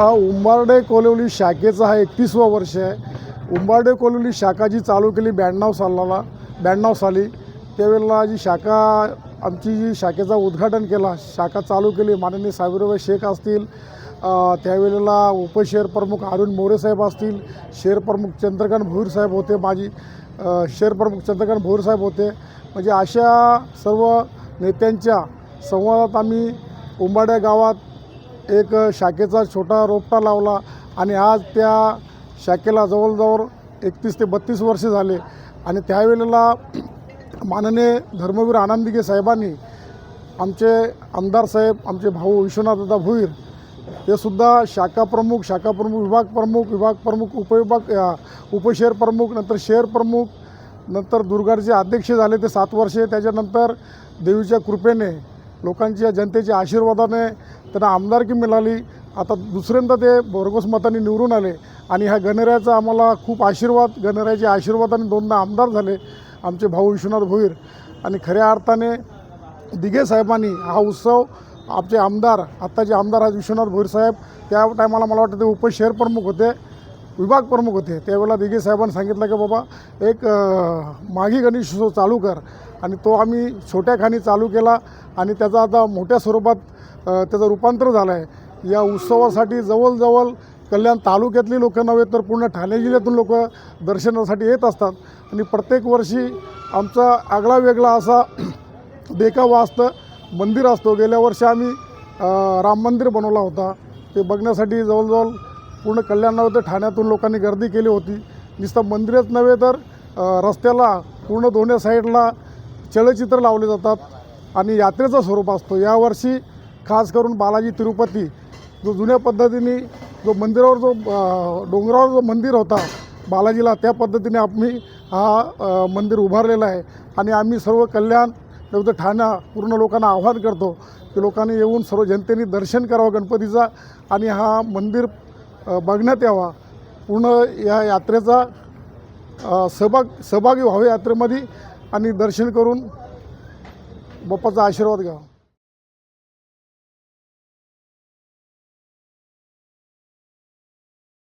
हा उंबारडे कोलवली शाखेचा हा एकतीसवा वर्ष आहे. उंबारडे कोलवली शाखा जी चालू केली ब्याण्णव सालाला ब्याण्णव साली त्यावेळेला जी शाखा आमची जी शाखेचा उद्घाटन केला शाखा चालू केली माननीय साबिरबाई शेख असतील त्यावेळेला उपशेर प्रमुख अरुण मोरे साहेब असतील शेर प्रमुख चंद्रकांत भोईर साहेब होते माझी शेर प्रमुख चंद्रकांत भोईर साहेब होते. म्हणजे अशा सर्व नेत्यांच्या संवादात आम्ही उंबाड्या गावात एक शाखेचा छोटा रोपटा लावला आणि आज त्या शाखेला जवळजवळ एकतीस ते बत्तीस वर्ष झाले. आणि त्यावेळेला माननीय धर्मवीर आनंदिगे साहेबांनी आमचे आमदार साहेब आमचे भाऊ विश्वनाथदा भोईर ते सुद्धा शाखा प्रमुख शाखा प्रमुख विभाग प्रमुख विभाग प्रमुख उपविभाग उपशहर प्रमुख नंतर शहर प्रमुख नंतर दुर्गाडचे अध्यक्ष झाले ते सात वर्षे. त्याच्यानंतर देवीच्या कृपेने लोकांच्या जनतेच्या आशीर्वादाने त्यांना आमदारकी मिळाली. आता दुसऱ्यांदा ते बोरगोस मतांनी निवडून आले आणि ह्या गणेऱ्याचा आम्हाला खूप आशीर्वाद गणेऱ्याच्या आशीर्वादाने दोनदा आमदार झाले आमचे भाऊ विश्वनाथ भोईर. आणि खऱ्या अर्थाने दिघे साहेबांनी हा उत्सव आमचे आमदार आत्ताचे आमदार आज विश्वनाथ भोईर साहेब त्या टायमाला मला वाटतं ते उपशहर प्रमुख होते विभाग प्रमुख होते. त्यावेळेला दिघे साहेबांनी सांगितलं की बाबा एक माघी गणेश चालू कर. आणि तो आम्ही छोट्या खाणी चालू केला आणि त्याचा आता मोठ्या स्वरूपात त्याचं रूपांतर झालं आहे या उत्सवासाठी जवळजवळ कल्याण तालुक्यातली लोकं नव्हे तर पूर्ण ठाणे जिल्ह्यातून लोक दर्शनासाठी येत असतात. आणि प्रत्येक वर्षी आमचा आगळा वेगळा असा देखावा असतं मंदिर असतो. गेल्या वर्षी आम्ही राम मंदिर बनवला होता. ते बघण्यासाठी जवळजवळ पूर्ण कल्याण नव्हे तर ठाण्यातून लोकांनी गर्दी केली होती. नुसतं मंदिरच नव्हे तर रस्त्याला पूर्ण दोन्ही साईडला चलचित्र लावले जातात आणि यात्रेचं स्वरूप असतो. यावर्षी खास करून बालाजी तिरुपती जो जुन्या पद्धतीने जो मंदिरावर जो डोंगरावर जो मंदिर होता बालाजीला त्या पद्धतीने आम्ही हा मंदिर उभारलेला आहे. आणि आम्ही सर्व कल्याण नंतर ठाणा पूर्ण लोकांना आव्हान करतो की लोकांनी येऊन सर्व जनतेने दर्शन करावं गणपतीचा आणि हा मंदिर बघण्यात यावा. पूर्ण या यात्रेचा सहभाग सहभागी व्हावे यात्रेमध्ये आणि दर्शन करून बाप्पाचा आशीर्वाद घ्यावा.